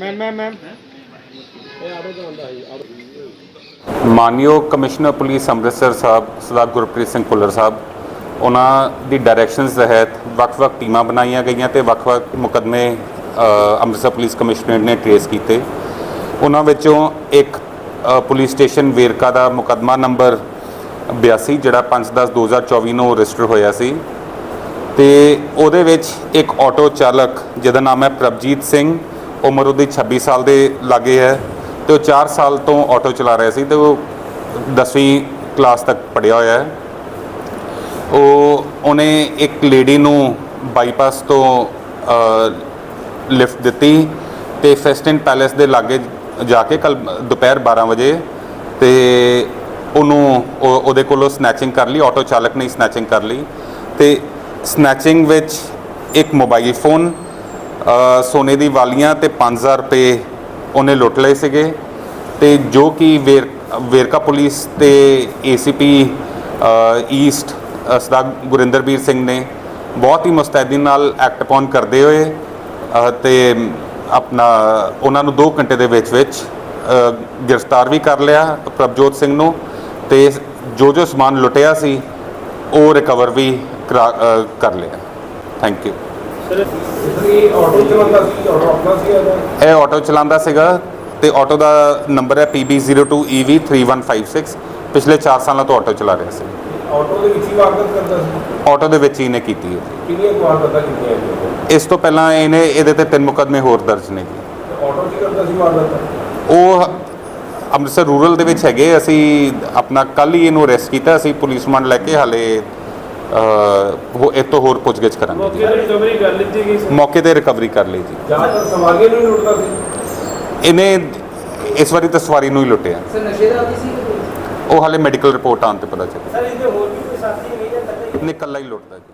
Ma'am ma'am ma'am ਮਾਨਯੋਗ commissioner police Amritsar Sahib, Sardar Gurpreet Singh Bhullar Sahib, ਉਹਨਾਂ ਦੀ ਡਾਇਰੈਕਸ਼ਨਸ ਤਹਿਤ ਵੱਖ-ਵੱਖ ਟੀਮਾਂ ਬਣਾਈਆਂ ਗਈਆਂ ਤੇ ਵੱਖ-ਵੱਖ ਮੁਕੱਦਮੇ ਅੰਮ੍ਰਿਤਸਰ ਪੁਲਿਸ ਕਮਿਸ਼ਨਰ ਨੇ ਟ੍ਰੇਸ ਕੀਤੇ। ਉਹਨਾਂ ਵਿੱਚੋਂ ਇੱਕ ਪੁਲਿਸ ਸਟੇਸ਼ਨ ਵੇਰਕਾ ਦਾ ਮੁਕੱਦਮਾ ਨੰਬਰ 82 ਜਿਹੜਾ 5/10/2024 ਨੂੰ ਰਜਿਸਟਰ ਹੋਇਆ ਸੀ। ਤੇ ਉਹਦੇ ਵਿੱਚ ਇੱਕ ਆਟੋ ਚਾਲਕ, ਜਿਹਦਾ ਨਾਮ ਹੈ ਪ੍ਰਭਜੀਤ ਸਿੰਘ ਉਮਰ ਉਹਦੀ 26 ਸਾਲ ਦੇ ਲਾਗੇ ਹੈ ਤੇ ਉਹ 4 ਸਾਲ ਤੋਂ ਆਟੋ ਚਲਾ ਰਿਹਾ ਸੀ ਤੇ ਉਹ 10ਵੀਂ ਕਲਾਸ ਤੱਕ ਪੜ੍ਹਿਆ ਹੋਇਆ ਹੈ। ਉਹ, ਉਹਨੇ ਇੱਕ ਲੇਡੀ ਨੂੰ ਬਾਈਪਾਸ ਤੋਂ ਲਿਫਟ ਦਿੱਤੀ ਤੇ ਫੈਸਟਨ ਪੈਲੇਸ ਦੇ ਲਾਗੇ ਜਾ ਕੇ ਕੱਲ ਦੁਪਹਿਰ 12 ਵਜੇ ਤੇ ਉਹਨੂੰ ਉਹ- ਉਹਦੇ ਕੋਲੋਂ ਸਨੈਚਿੰਗ ਕਰ ਲਈ, ਆਟੋ ਚਾਲਕ ਨੇ ਸਨੈਚਿੰਗ ਕਰ ਲਈ ਤੇ ਸਨੈਚਿੰਗ ਵਿੱਚ ਇੱਕ ਮੋਬਾਈਲ ਫੋਨ ਸੋਨੇ ਦੀ ਵਾਲੀਆਂ ਤੇ 5000 ਰੁਪਏ ਉਹਨੇ ਲੁੱਟ ਲਏ ਸੀਗੇ ਤੇ ਜੋ ਕਿ ਵੇਰ ਵੇਰਕਾ ਪੁਲਿਸ ਤੇ ਏਸੀਪੀ ਈਸਟ ਸਦਾ ਸਰਦਾਰ ਗੁਰਿੰਦਰਬੀਰ ਸਿੰਘ ਨੇ ਬਹੁਤ ਹੀ ਮੁਸਤੈਦੀ ਨਾਲ ਐਕਟ ਅਪਨ ਕਰਦੇ ਹੋਏ ਅ, ਤੇ ਆਪਣਾ ਉਹਨਾਂ ਨੂੰ 2 ਘੰਟੇ ਦੇ ਵਿੱਚ ਵਿੱਚ ਗ੍ਰਿਫਤਾਰ ਵੀ ਕਰ ਲਿਆ ਪ੍ਰਭਜੋਤ ਸਿੰਘ ਨੂੰ ਤੇ ਜੋ ਜੋ ਸਮਾਨ ਲੁੱਟਿਆ ਸੀ ਉਹ ਰਿਕਵਰ ਵੀ ਕਰਾ- ਕਰ ਲਿਆ। Thank you. ਇਹ ਆਟੋ ਚਲਾਉਂਦਾ ਸੀਗਾ ਤੇ ਆਟੋ ਦਾ ਨੰਬਰ ਹੈ PB02EV3156 ਪਿਛਲੇ 4 ਸਾਲਾਂ ਤੋਂ ਆਟੋ ਚਲਾ ਰਿਹਾ ਸੀ। ਆਟੋ ਦੇ ਵਿੱਚ ਹੀ ਵਾਰਦਾਤ ਕਰਦਾ ਸੀ? ਆਟੋ ਦੇ ਵਿੱਚ ਹੀ ਇਹਨੇ ਕੀਤੀ ਹੈ। ਕਿੰਨੀਆਂ ਕੁ ਵਾਰਦਾਤਾਂ ਕੀਤੀਆਂ ਇਹਨੇ? ਇਸ ਤੋਂ ਪਹਿਲਾਂ ਇਹਨੇ ਇਹਦੇ ਤੇ ਤਿੰਨ ਮੁਕੱਦਮੇ ਹੋਰ ਦਰਜ ਨੇ ਆਟੋ 'ਚ ਹੀ ਕਰਦਾ ਸੀ ਵਾਰਦਾਤਾਂ ਉਹ ਅੰਮ੍ਰਿਤਸਰ ਰੂਰਲ ਦੇ ਵਿੱਚ ਹੈਗੇ ਅਸੀਂ ਆਪਣਾ ਕੱਲ ਹੀ ਇਹਨੂੰ ਅਰੈਸਟ ਕੀਤਾ ਅਸੀਂ ਪੁਲਿਸ ਰਿਮਾਂਡ ਲੈ ਕੇ ਹਾਲੇ ਉਹ ਇਹ ਤੋਂ ਹੋਰ ਪੁੱਛਗਿੱਛ ਕਰਾਂਗੇ ਜੀ। ਰਿਕਵਰੀ ਕਰ ਲਿੱਤੀ ਗਈ ਮੌਕੇ ਤੇ ਰਿਕਵਰੀ ਕਰ ਲਈ ਜੀ। ਜ਼ਿਆਦਾਤਰ ਸਵਾਰੀਆਂ ਨੂੰ ਹੀ ਲੁੱਟਦਾ ਸੀ? ਇਹਨੇ ਇਸ ਵਾਰੀ ਤਾਂ ਸਵਾਰੀ ਨੂੰ ਹੀ ਲੁੱਟਿਆ। ਸਰ ਨਸ਼ੇ ਦਾ ਆਦੀ ਸੀ ਕਿ ਕੋਈ? ਉਹ ਹਾਲੇ ਮੈਡੀਕਲ ਰਿਪੋਰਟ ਆਉਣ ਤੇ ਪਤਾ ਚੱਲੇ ਸਰ ਇਹਦੇ ਹੋਰ ਵੀ ਕੋਈ ਸਾਥੀ ਨਹੀਂ ਜਾਂ ਇਕੱਲਾ ਹੀ ਲੁੱਟਦਾ ਜੀ।